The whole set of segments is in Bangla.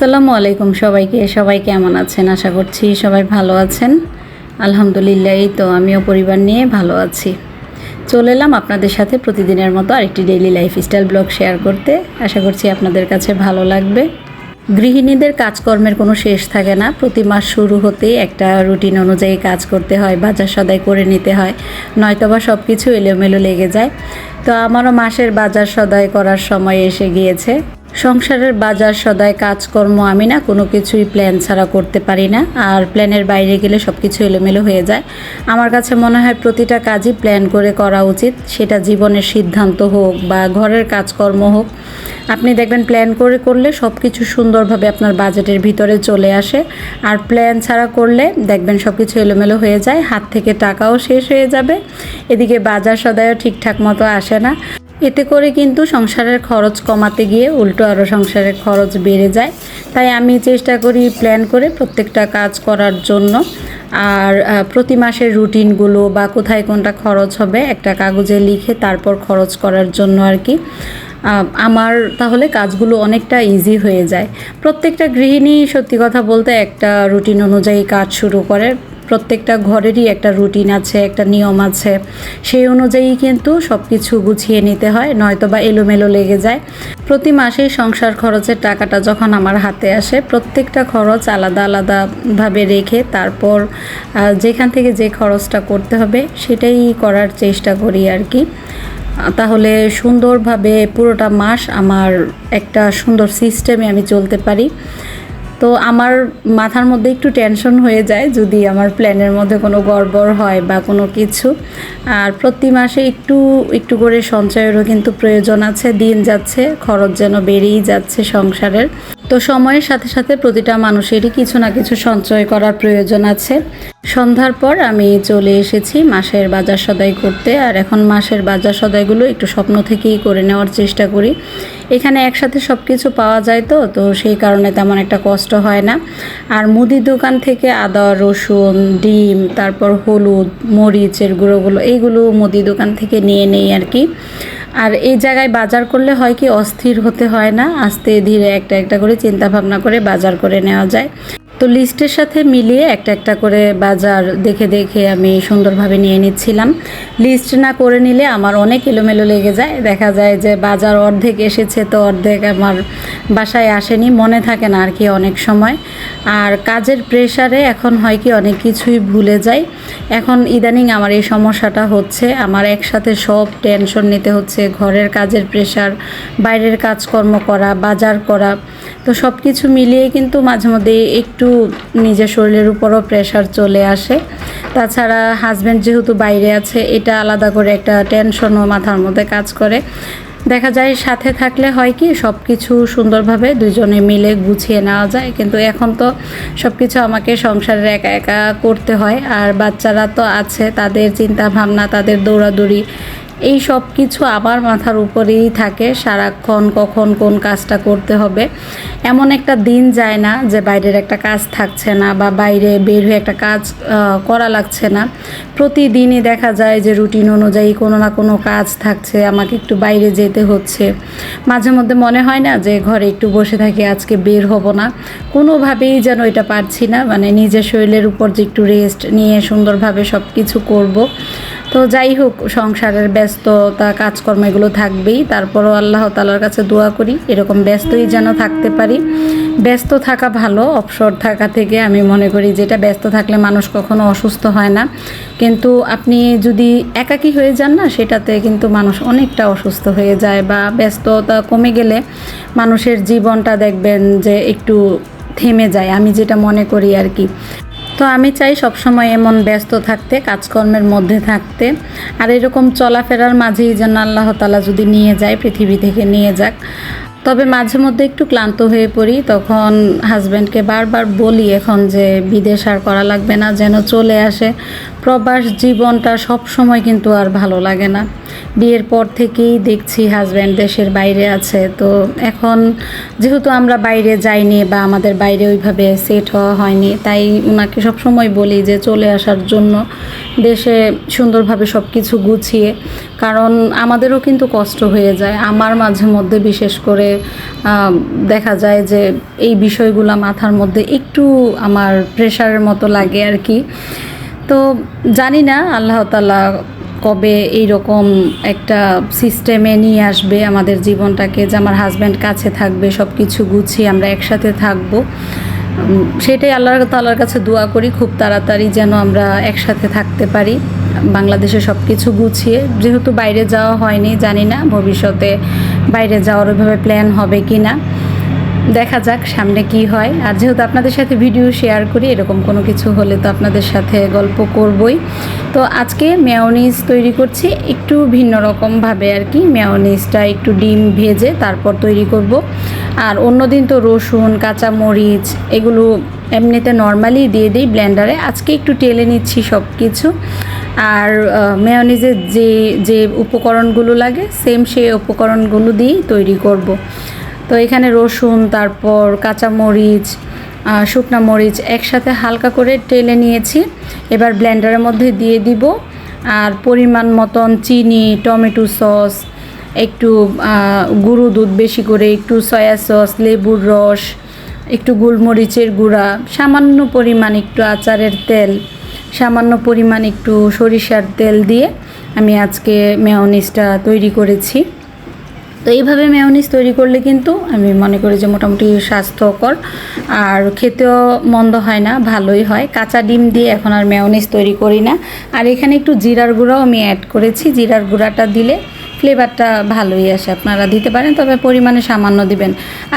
আসসালামু আলাইকুম সবাইকে। সবাই কেমন আছেন? আশা করছি সবাই ভালো আছেন। আলহামদুলিল্লাহ, এই তো আমিও পরিবার নিয়ে ভালো আছি। চলে এলাম আপনাদের সাথে প্রতিদিনের মতো আরেকটি ডেইলি লাইফস্টাইল ব্লগ শেয়ার করতে। আশা করছি আপনাদের কাছে ভালো লাগবে। গৃহিণীদের কাজকর্মের কোনো শেষ থাকে না। প্রতি মাস শুরু হতেই একটা রুটিন অনুযায়ী কাজ করতে হয়, বাজার সদাই করে নিতে হয়, নয়তোবা সব কিছু এলোমেলো লেগে যায়। তো আমারও মাসের বাজার সদাই করার সময় এসে গিয়েছে। সংসারের বাজার, সদায় কাজকর্ম, আমি না কোনো কিছুই প্ল্যান ছাড়া করতে পারি না। আর প্ল্যানের বাইরে গেলে সব কিছু এলোমেলো হয়ে যায়। আমার কাছে মনে হয় প্রতিটা কাজই প্ল্যান করে করা উচিত। সেটা জীবনের সিদ্ধান্ত হোক বা ঘরের কাজকর্ম হোক। আপনি দেখবেন প্ল্যান করে করলে সব কিছু সুন্দরভাবে আপনার বাজেটের ভিতরে চলে আসে। আর প্ল্যান ছাড়া করলে দেখবেন সব কিছু এলোমেলো হয়ে যায়। হাত থেকে টাকাও শেষ হয়ে যাবে। এদিকে বাজার সদায়ও ঠিকঠাক মতো আসে না। এতে করে কিন্তু সংসারের খরচ কমাতে গিয়ে উল্টো আরও সংসারের খরচ বেড়ে যায়। তাই আমি চেষ্টা করি প্ল্যান করে প্রত্যেকটা কাজ করার জন্য। আর প্রতি মাসের রুটিনগুলো বা কোথায় কোনটা খরচ হবে একটা কাগজে লিখে তারপর খরচ করার জন্য আর কি। আমার তাহলে কাজগুলো অনেকটা ইজি হয়ে যায়। প্রত্যেকটা গৃহিণী সত্যি কথা বলতে একটা রুটিন অনুযায়ী কাজ শুরু করে। প্রত্যেকটা ঘরেরই একটা রুটিন আছে, একটা নিয়ম আছে। সেই অনুযায়ী কিন্তু সব কিছু গুছিয়ে নিতে হয়, নয়তো বা এলোমেলো লেগে যায়। প্রতি মাসেই সংসার খরচের টাকাটা যখন আমার হাতে আসে, প্রত্যেকটা খরচ আলাদা আলাদাভাবে রেখে তারপর যেখান থেকে যে খরচটা করতে হবে সেটাই করার চেষ্টা করি আর কি। তাহলে সুন্দরভাবে পুরোটা মাস আমার একটা সুন্দর সিস্টেমে আমি চলতে পারি। তো আমার মাথার মধ্যে একটু টেনশন হয়ে যায় যদি আমার প্ল্যানের মধ্যে কোনো গড়বড় হয় বা কোনো কিছু। আর প্রতি মাসে একটু একটু করে সঞ্চয়েরও কিন্তু প্রয়োজন আছে, দিন যাচ্ছে, খরচ যেন বেড়েই যাচ্ছে সংসারের। তো সময়ের সাথে সাথে প্রতিটা মানুষেরই কিছু না কিছু সঞ্চয় করার প্রয়োজন আছে। সন্ধ্যার পর আমি চলে এসেছি মাসের বাজার সদাই করতে আর এখন মাসের বাজার সদাইগুলো একটু স্বপ্ন থেকেই করে নেওয়ার চেষ্টা করি। এখানে একসাথে সব কিছু পাওয়া যায় তো তো সেই কারণে তেমন একটা কষ্ট হয় না। আর মুদির দোকান থেকে আদা, রসুন, ডিম, তারপর হলুদ, মরিচের গুঁড়োগুলো এইগুলো মুদি দোকান থেকে নিয়ে নেই আর কি। আর এই জায়গায় বাজার করলে হয় কি অস্থির হতে হয় না? আস্তে ধীরে একটা একটা করে চিন্তা ভাবনা করে বাজার করে নেওয়া যায়। তো লিস্টের সাথে মিলিয়ে একটা একটা করে বাজার দেখে দেখে আমি সুন্দরভাবে নিয়ে নিচ্ছিলাম। লিস্ট না করে নিলে আমার অনেক এলোমেলো লেগে যায়। দেখা যায় যে বাজার অর্ধেক এসেছে তো অর্ধেক আমার বাসায় আসেনি, মনে থাকে না আর কি অনেক সময়। আর কাজের প্রেশারে এখন হয় কি অনেক কিছুই ভুলে যাই। এখন ইদানিং আমার এই সমস্যাটা হচ্ছে, আমার একসাথে সব টেনশন নিতে হচ্ছে। ঘরের কাজের প্রেশার বাইরের কাজকর্ম করা, বাজার করা। তো সব কিছু মিলিয়ে কিন্তু মাঝে মধ্যে একটু নিজের শরীরের উপরও প্রেশার চলে আসে। তাছাড়া হাজব্যান্ড যেহেতু বাইরে আছে, এটা আলাদা করে একটা টেনশনও মাথার মধ্যে কাজ করে। দেখা যায় সাথে থাকলে হয় কি সব কিছু সুন্দরভাবে দুজনে মিলে গুছিয়ে নেওয়া যায়। কিন্তু এখন তো সব কিছু আমাকে সংসারের একা একা করতে হয়। আর বাচ্চারা তো আছে, তাদের চিন্তা ভাবনা তাদের দৌড়াদৌড়ি এই সব কিছু আমার মাথার উপরেই থাকে, সারাক্ষণ কখন কোন কাজটা করতে হবে। এমন একটা দিন যায় না যে বাইরের একটা কাজ থাকছে না বা বাইরে বের হয়ে একটা কাজ করা লাগছে না। প্রতিদিনই দেখা যায় যে রুটিন অনুযায়ী কোনো না কোনো কাজ থাকছে, আমাকে একটু বাইরে যেতে হচ্ছে। মাঝে মধ্যে মনে হয় না যে ঘরে একটু বসে থাকি, আজকে বের হব না। কোনোভাবেই যেন এটা পারছি না মানে নিজের শরীরের উপর যে একটু রেস্ট নিয়ে সুন্দরভাবে সব কিছু করব। তো যাই হোক, সংসারের ব্যস্ততা, কাজকর্ম এগুলো থাকবেই। তারপরও আল্লাহ তালার কাছে দোয়া করি, এরকম ব্যস্তই যেন থাকতে পারি। ব্যস্ত থাকা ভালো, অবসর থাকা থেকে আমি মনে করি যেটা ব্যস্ত থাকলে মানুষ কখনো অসুস্থ হয় না। কিন্তু আপনি যদি একাকী হয়ে যান না, সেটাতে কিন্তু মানুষ অনেকটা অসুস্থ হয়ে যায় বা ব্যস্ততা কমে গেলে মানুষের জীবনটা দেখবেন যে একটু থেমে যায়। আমি যেটা মনে করি আর কি। তো আমি চাই সবসময় এমন ব্যস্ত থাকতে, কাজকর্মের মধ্যে থাকতে। আর এরকম চলাফেরার মাঝেই যেন আল্লাহ তালা যদি নিয়ে যায়, পৃথিবী থেকে নিয়ে যাক। তবে মাঝে মধ্যে একটু ক্লান্ত হয়ে পড়ি। তখন হাজব্যান্ডকে বারবার বলি এখন যে বিদেশ আর করা লাগবে না, যেন চলে আসে। প্রবাস জীবনটা সব সময় কিন্তু আর ভালো লাগে না। বিয়ের পর থেকেই দেখছি হাজব্যান্ড দেশের বাইরে আছে, তো এখন যেহেতু আমরা বাইরে যাইনি বা আমাদের বাইরে ওইভাবে সেট হওয়া হয়নি, তাই ওনাকে সবসময় বলি যে চলে আসার জন্য দেশে সুন্দরভাবে সব কিছু গুছিয়ে, কারণ আমাদেরও কিন্তু কষ্ট হয়ে যায়। আমার মাঝে মধ্যে বিশেষ করে দেখা যায় যে এই বিষয়গুলো মাথার মধ্যে একটু আমার প্রেশারের মতো লাগে আর কি। তো জানি না আল্লাহ তালা কবে এই রকম একটা সিস্টেমে নিয়ে আসবে আমাদের জীবনটাকে যে আমার হাজব্যান্ড কাছে থাকবে সব কিছু গুছিয়ে আমরা একসাথে থাকব। সেটাই আল্লাহ তালার কাছে দোয়া করি, খুব তাড়াতাড়ি যেন আমরা একসাথে থাকতে পারি, বাংলাদেশে সব কিছু গুছিয়ে। যেহেতু বাইরে যাওয়া হয়নি, জানি না ভবিষ্যতে বাইরে যাওয়ার ওইভাবে প্ল্যান হবে কি না দেখা যাক সামনে কি হয়। আর যেহেতু আপনাদের সাথে ভিডিও শেয়ার করি, এরকম কোনো কিছু হলে তো আপনাদের সাথে গল্প করবই। তো আজকে মেয়নিজ তৈরি করছি, একটু ভিন্ন রকমভাবে আর কি। মেয়নিজটা একটু ডিম ভেজে তারপর তৈরি করব। আর অন্যদিন তো রসুন কাঁচা মরিচ এগুলো এমনিতে নর্মালি দিয়ে দিই ব্লেন্ডারে আজকে একটু টেলে নিচ্ছি সব কিছু আর মেয়নিজের যে যে উপকরণগুলো লাগে সেম সেই উপকরণগুলো দিয়েই তৈরি করব। তো এখানে রসুন, তারপর কাঁচা মরিচ শুকনা মরিচ একসাথে হালকা করে টেলে নিয়েছি। এবার ব্লেন্ডারের মধ্যে দিয়ে দিব। আর পরিমাণ মতন চিনি, টমেটো সস, একটু গুঁড়ো দুধ বেশি করে, একটু সয়া সস লেবুর রস, একটু গোলমরিচের গুঁড়া, সামান্য পরিমাণ একটু আচারের তেল, সামান্য পরিমাণ একটু সরিষার তেল দিয়ে আমি আজকে মেয়নিজটা তৈরি করেছি। তো এইভাবে মেয়নিজ তৈরি করলে কিন্তু আমি মনে করি যে মোটামুটি স্বাস্থ্যকর। আর খেতেও মন্দ হয় না, ভালোই হয়। কাঁচা ডিম দিয়ে এখন আর মেয়নিজ তৈরি করি না। আর এখানে একটু জিরার গুঁড়াও আমি অ্যাড করেছি। জিরার গুঁড়াটা দিলে ফ্লেভারটা ভালোই আসে। আপনারা দিতে পারেন, তবে পরিমাণে সামান্য দিবেন।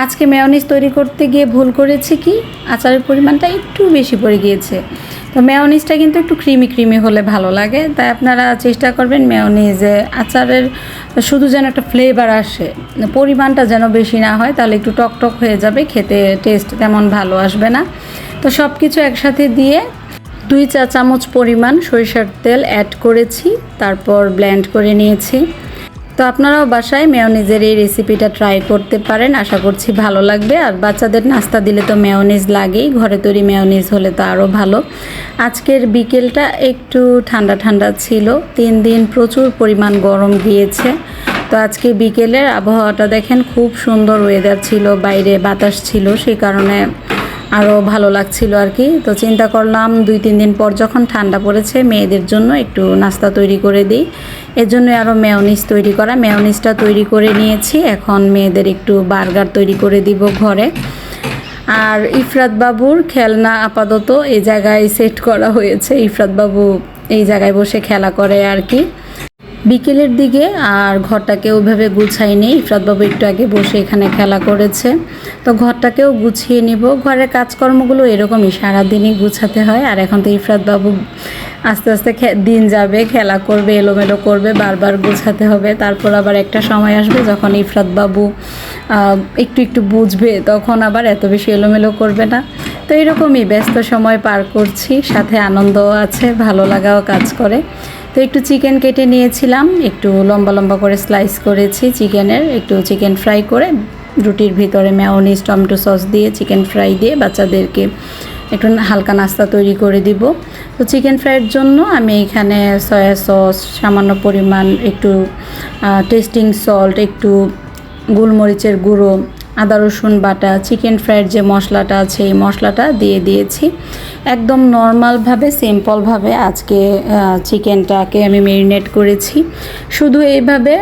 আজকে মেয়নিজ তৈরি করতে গিয়ে ভুল করেছি কি? আচারের পরিমাণটা একটু বেশি পড়ে গিয়েছে। তো মেয়নিজটা কিন্তু একটু ক্রিমি ক্রিমি হলে ভালো লাগে। তাই আপনারা চেষ্টা করবেন মেয়নিজে আচারের শুধু যেন একটা ফ্লেভার আসে, পরিমাণটা যেন বেশি না হয়, তাহলে একটু টক টক হয়ে যাবে, খেতে টেস্ট তেমন ভালো আসবে না। তো সব কিছু একসাথে দিয়ে দুই চা চামচ পরিমাণ সরিষার তেল অ্যাড করেছি, তারপর ব্ল্যান্ড করে নিয়েছি। তো আপনারাও বাসায় মেয়নিজের এই রেসিপিটা ট্রাই করতে পারেন। আশা করছি ভালো লাগবে। আর বাচ্চাদের নাস্তা দিলে তো মেয়নিজ লাগেই। ঘরে তৈরি মেয়নিজ হলে তো আরও ভালো। আজকের বিকেলটা একটু ঠান্ডা ঠান্ডা ছিল। তিন দিন প্রচুর পরিমাণ গরম গিয়েছে। তো আজকে বিকেলের আবহাওয়াটা দেখেন, খুব সুন্দর ওয়েদার ছিল, বাইরে বাতাস ছিল, সেই কারণে আরও ভালো লাগছিল আর কি। তো চিন্তা করলাম দুই, তিন দিন পর যখন ঠান্ডা পড়েছে, মেয়েদের জন্য একটু নাস্তা তৈরি করে দিই। এর জন্য আরও মেয়নিজ তৈরি করা। মেয়নিজটা তৈরি করে নিয়েছি। এখন মেয়েদের একটু বার্গার তৈরি করে দিব ঘরে। আর ইফরাত বাবুর খেলনা আপাতত এই জায়গায় সেট করা হয়েছে। ইফরাত বাবু এই জায়গায় বসে খেলা করে আর কি। বিকেলের দিকে আর ঘরটাকে ওইভাবে গুছাইনি ইফরাতবাবু একটু আগে বসে এখানে খেলা করেছে। তো ঘরটাকেও গুছিয়ে নিব। ঘরের কাজকর্মগুলো এরকমই, সারাদিনই গুছাতে হয়। আর এখন তো ইফরাতবাবু আস্তে আস্তে দিন যাবে, খেলা করবে, এলোমেলো করবে, বারবার গুছাতে হবে। তারপর আবার একটা সময় আসবে যখন ইফরাতবাবু একটু একটু বুঝবে, তখন আবার এত বেশি এলোমেলো করবে না। তো এরকমই ব্যস্ত সময় পার করছি। সাথে আনন্দও আছে, ভালো লাগাও কাজ করে। তো একটু চিকেন কেটে নিয়েছিলাম, একটু লম্বা লম্বা করে স্লাইস করেছি চিকেনের, একটু চিকেন ফ্রাই করে রুটির ভিতরে ম্যাওনিজ টমেটো সস দিয়ে চিকেন ফ্রাই দিয়ে বাচ্চাদেরকে একটু হালকা নাস্তা তৈরি করে দিব। তো চিকেন ফ্রাইয়ের জন্য আমি এখানে সয়া সস, সামান্য পরিমাণ একটু টেস্টিং সল্ট একটু গোলমরিচের গুঁড়ো আদা, রসুন বাটা, চিকেন ফ্রাইয়ের যে মশলাটা আছে, এই মশলাটা দিয়ে দিয়েছি। একদম নর্মালভাবে সিম্পলভাবে আজকে চিকেনটাকে আমি মেরিনেট করেছি। শুধু এইভাবে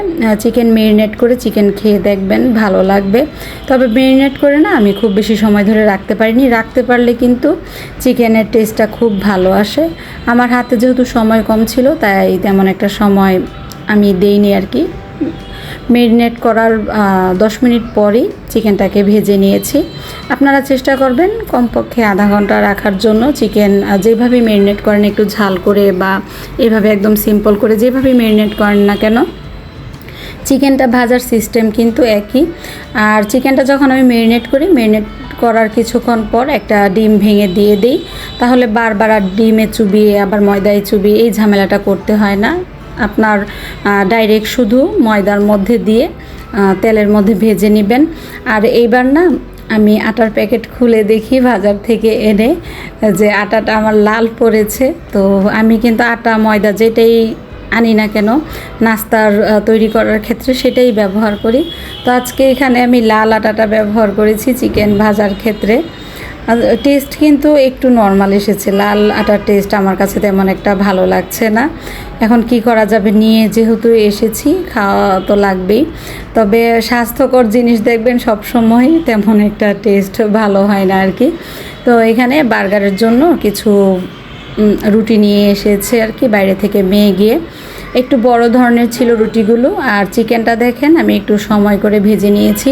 চিকেন মেরিনেট করে চিকেন খেয়ে দেখবেন, ভালো লাগবে। তবে মেরিনেট করে না আমি খুব বেশি সময় ধরে রাখতে পারিনি। রাখতে পারলে কিন্তু চিকেনের টেস্টটা খুব ভালো আসে। আমার হাতে যেহেতু সময় কম ছিল, তাই তেমন একটা সময় আমি দেইনি আর কি। মেরিনেট করার দশ মিনিট পরেই চিকেনটাকে ভেজে নিয়েছি। আপনারা চেষ্টা করবেন কমপক্ষে আধা ঘণ্টা রাখার জন্য চিকেন যেভাবে মেরিনেট করেন একটু ঝাল করে বা এভাবে একদম সিম্পল করে যেভাবে মেরিনেট করেন না কেন। চিকেনটা ভাজার সিস্টেম কিন্তু একই। আর চিকেনটা যখন আমি মেরিনেট করি মেরিনেট করার কিছুক্ষণ পর একটা ডিম ভেঙে দিয়ে দিই। তাহলে বারবার আর ডিমে চুবিয়ে, আবার ময়দায় চুবিয়ে এই ঝামেলাটা করতে হয় না। আপনার ডাইরেক্ট শুধু ময়দার মধ্যে দিয়ে তেলের মধ্যে ভেজে নেবেন। আর এইবার না, আমি আটার প্যাকেট খুলে দেখি বাজার থেকে এনে যে আটাটা আমার লাল পড়েছে। তো আমি কিন্তু আটা, ময়দা যেটাই আনি না কেন, নাস্তার তৈরি করার ক্ষেত্রে সেটাই ব্যবহার করি। তো আজকে এখানে আমি লাল আটাটা ব্যবহার করেছি চিকেন ভাজার ক্ষেত্রে। টেস্ট কিন্তু একটু নর্মাল এসেছে। লাল আটার টেস্ট আমার কাছে তেমন একটা ভালো লাগছে না। এখন কি করা যাবে? নিয়ে যেহেতু এসেছি, খাওয়া তো লাগবেই। তবে স্বাস্থ্যকর জিনিস দেখবেন সব সময় তেমন একটা টেস্ট ভালো হয় না আর কি তো এখানে বার্গারের জন্য কিছু রুটি নিয়ে এসেছে আর কি বাইরে থেকে মেয়ে গিয়ে। একটু বড় ধরনের ছিল রুটিগুলো আর চিকেনটা দেখেন, আমি একটু সময় করে ভেজে নিয়েছি।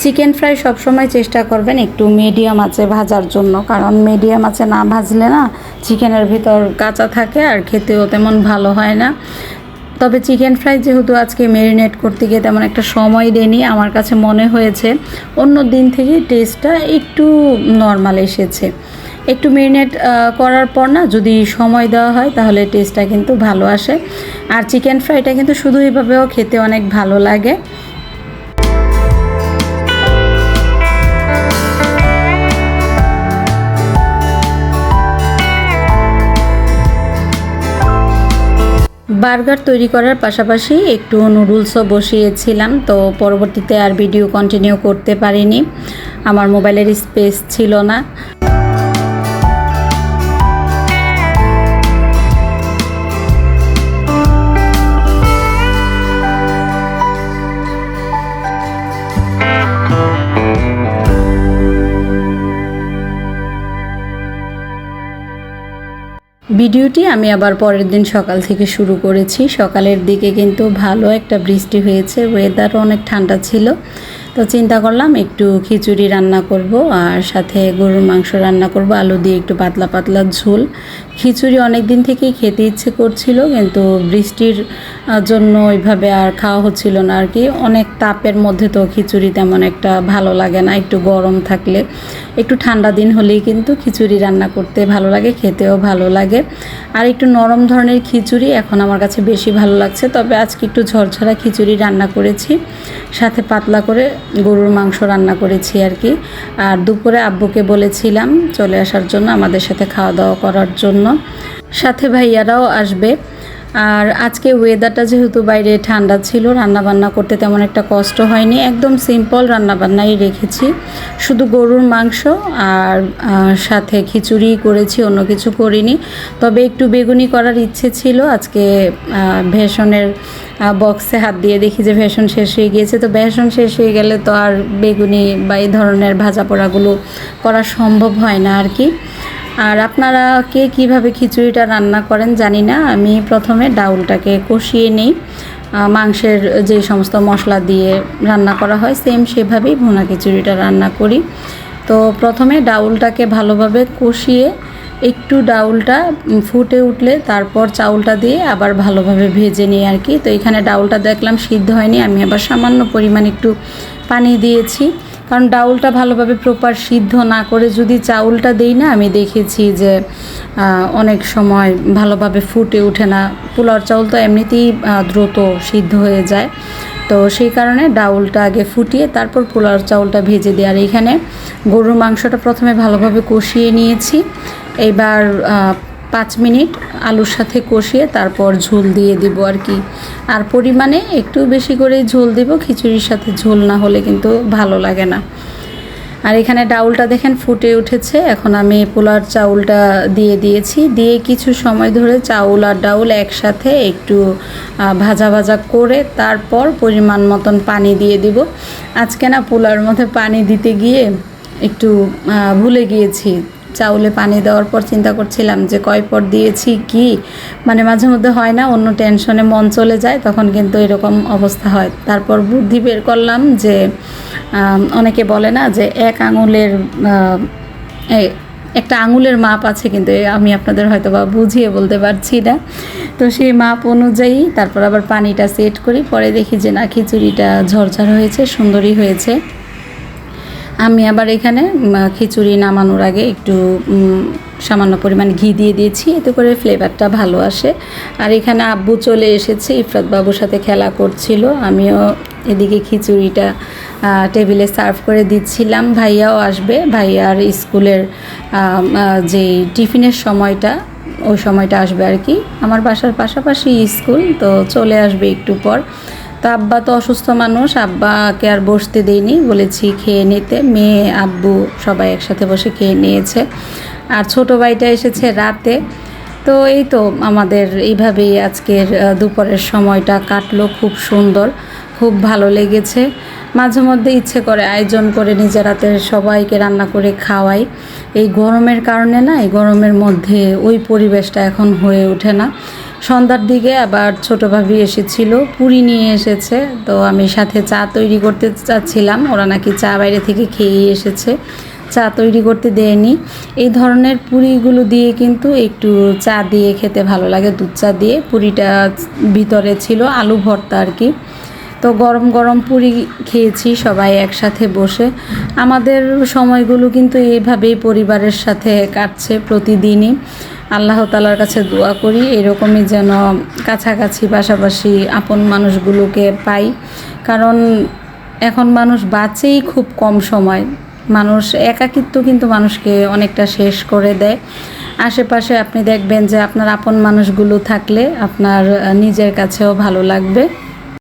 চিকেন ফ্রাই সব সময় চেষ্টা করবেন একটু মিডিয়াম আছে ভাজার জন্য, কারণ মিডিয়াম আছে না ভাজলে না চিকেনের ভিতর কাঁচা থাকে আর খেতেও তেমন ভালো হয় না। তবে চিকেন ফ্রাই যেহেতু আজকে ম্যারিনেট করতে গিয়ে তেমন একটা সময় দেয়নি, আমার কাছে মনে হয়েছে অন্য দিন থেকে টেস্টটা একটু নর্মাল এসেছে। একটু মেরিনেট করার পর না যদি সময় দেওয়া হয় তাহলে টেস্টটা কিন্তু ভালো আসে। আর চিকেন ফ্রাইটা কিন্তু শুধু এইভাবেও খেতে অনেক ভালো লাগে। বার্গার তৈরি করার পাশাপাশি একটু নুডলসও বসিয়েছিলাম, তো পরবর্তীতে আর ভিডিও কন্টিনিউ করতে পারিনি। আমার মোবাইলের স্পেস ছিল না। ভিডিওটি আমি আবার পরের দিন সকাল থেকে শুরু করেছি। সকালের দিকে কিন্তু ভালো একটা বৃষ্টি হয়েছে ওয়েদারও অনেক ঠান্ডা ছিল। তো চিন্তা করলাম একটু খিচুড়ি রান্না করব আর সাথে গরুর মাংস রান্না করব, আলু দিয়ে একটু পাতলা পাতলা ঝোল। খিচুড়ি অনেক দিন থেকেই খেতে ইচ্ছে করছিল, কিন্তু বৃষ্টির জন্য ওইভাবে আর খাওয়া হচ্ছিল না আর কি। অনেক তাপের মধ্যে তো খিচুড়ি তেমন একটা ভালো লাগে না, একটু গরম থাকলে। একটু ঠান্ডা দিন হলেই কিন্তু খিচুড়ি রান্না করতে ভালো লাগে, খেতেও ভালো লাগে। আর একটু নরম ধরনের খিচুড়ি এখন আমার কাছে বেশি ভালো লাগছে, তবে আজকে একটু ঝরঝরা খিচুড়ি রান্না করেছি, সাথে পাতলা করে গরুর মাংস রান্না করেছি আর কি। আর দুপুরে আব্বুকে বলেছিলাম চলে আসার জন্য আমাদের সাথে খাওয়া দাওয়া করার জন্য। সাথে ভাইয়ারাও আসবে। আর আজকে ওয়েদারটা যেহেতু বাইরে ঠান্ডা ছিল রান্না বান্না করতে তেমন একটা কষ্ট হয়নি। একদম সিম্পল রান্নাবান্নাই রেখেছি। শুধু গরুর মাংস আর সাথে খিচুড়ি করেছি, অন্য কিছু করিনি। তবে একটু বেগুনি করার ইচ্ছে ছিল। আজকে ভেষনের বক্সে হাত দিয়ে দেখি যে ভেষণ শেষ হয়ে গিয়েছে। তো ভেষণ শেষ হয়ে গেলে তো আর বেগুনি বা এই ধরনের ভাজা পোড়াগুলো করা সম্ভব হয় না আর কি। আর আপনারা কে কীভাবে খিচুড়িটা রান্না করেন জানি না। আমি প্রথমে ডাউলটাকে কষিয়ে নিই। মাংসের যে সমস্ত মশলা দিয়ে রান্না করা হয় সেম সেভাবেই ভুনা খিচুড়িটা রান্না করি। তো প্রথমে ডাউলটাকে ভালোভাবে কষিয়ে একটু ডাউলটা ফুটে উঠলে তারপর চাউলটা দিয়ে আবার ভালোভাবে ভেজে নিই আর কি। তো এখানে ডাউলটা দেখলাম সিদ্ধ হয়নি, আমি আবার সামান্য পরিমাণ একটু পানি দিয়েছি। কারণ ডাউলটা ভালোভাবে প্রপার সিদ্ধ না করে যদি চাউলটা দেই না, আমি দেখেছি যে অনেক সময় ভালোভাবে ফুটে ওঠে না। পোলাওর চাউল তো এমনিতেই দ্রুত সিদ্ধ হয়ে যায়। তো সেই কারণে ডাউলটা আগে ফুটিয়ে তারপর পোলাওর চাউলটা ভেজে দিই। আর এখানে গরুর মাংসটা প্রথমে ভালোভাবে কষিয়ে নিয়েছি। এবার পাঁচ মিনিট আলুর সাথে কষিয়ে তারপর ঝোল দিয়ে দিব আর কি। আর পরিমাণে একটু বেশি করে ঝোল দিব, খিচুড়ির সাথে ঝোল না হলে কিন্তু ভালো লাগে না। আর এখানে ডাউলটা দেখেন ফুটে উঠেছে, এখন আমি পোলার চাউলটা দিয়ে দিয়েছি। দিয়ে কিছু সময় ধরে চাউল আর ডাউল একসাথে একটু ভাজা ভাজা করে তারপর পরিমাণ মতন পানি দিয়ে দিব। আজকে না পোলার মধ্যে পানি দিতে গিয়ে একটু ভুলে গিয়েছি। চাউলে পানি দেওয়ার পর চিন্তা করছিলাম যে কয় পর দিয়েছি কি? মানে মাঝে মধ্যে হয় না, অন্য টেনশনে মন চলে যায়, তখন কিন্তু এরকম অবস্থা হয়। তারপর বুদ্ধি বের করলাম যে অনেকে বলে না যে এক আঙুলের একটা আঙুলের মাপ আছে কিন্তু আমি আপনাদের হয়তো বা বুঝিয়ে বলতে পারছি না। তো সেই মাপ অনুযায়ী তারপর আবার পানিটা সেট করি, পরে দেখি যে না খিচুড়িটা ঝরঝর হয়েছে, সুন্দরই হয়েছে। আমি আবার এখানে খিচুড়ি নামানোর আগে একটু সামান্য পরিমাণ ঘি দিয়ে দিয়েছি, এতে করে ফ্লেভারটা ভালো আসে। আর এখানে আব্বু চলে এসেছে, ইফরাত বাবুর সাথে খেলা করছিল, আমিও এদিকে খিচুড়িটা টেবিলে সার্ভ করে দিচ্ছিলাম, ভাইয়াও আসবে, ভাইয়ার স্কুলের যে টিফিনের সময়টা, ওই সময়টা আসবে আর কি। আমার বাসার পাশাপাশি স্কুল, তো চলে আসবে একটু পর। তো আব্বা তো অসুস্থ মানুষ, আব্বাকে আর বসতে দেইনি। বলেছি খেয়ে নিতে। মেয়ে, আব্বু সবাই একসাথে বসে খেয়ে নিয়েছে। আর ছোট ভাইটা এসেছে রাতে। তো এই তো আমাদের এইভাবেই আজকের দুপুরের সময়টা কাটলো খুব সুন্দর, খুব ভালো লেগেছে। মাঝে মধ্যে ইচ্ছে করে আয়োজন করে নিজের হাতে সবাইকে রান্না করে খাওয়াই। এই গরমের কারণে না, এই গরমের মধ্যে ওই পরিবেশটা এখন হয়ে ওঠে না। সন্ধ্যার দিকে আবার ছোটো ভাবি এসেছিল, পুরি নিয়ে এসেছে। তো আমি সাথে চা তৈরি করতে চাচ্ছিলাম, ওরা নাকি চা বাইরে থেকে খেয়েই এসেছে। চা তৈরি করতে দেয়নি। এই ধরনের পুরিগুলো দিয়ে কিন্তু একটু চা দিয়ে খেতে ভালো লাগে, দুধ চা দিয়ে। পুরিটা ভিতরে ছিল আলু ভর্তা আর কি। তো গরম গরম পুরি খেয়েছি সবাই একসাথে বসে। আমাদের সময়গুলো কিন্তু এইভাবেই পরিবারের সাথে কাটছে প্রতিদিনই। আল্লাহ তালার কাছে দোয়া করি, এরকমই যেন কাছাকাছি পাশাপাশি আপন মানুষগুলোকে পাই। কারণ এখন মানুষ বাঁচেই খুব কম সময়। মানুষ একাকিত্ব কিন্তু মানুষকে অনেকটা শেষ করে দেয়। আশেপাশে আপনি দেখবেন যে আপনার আপন মানুষগুলো থাকলে আপনার নিজের কাছেও ভালো লাগবে।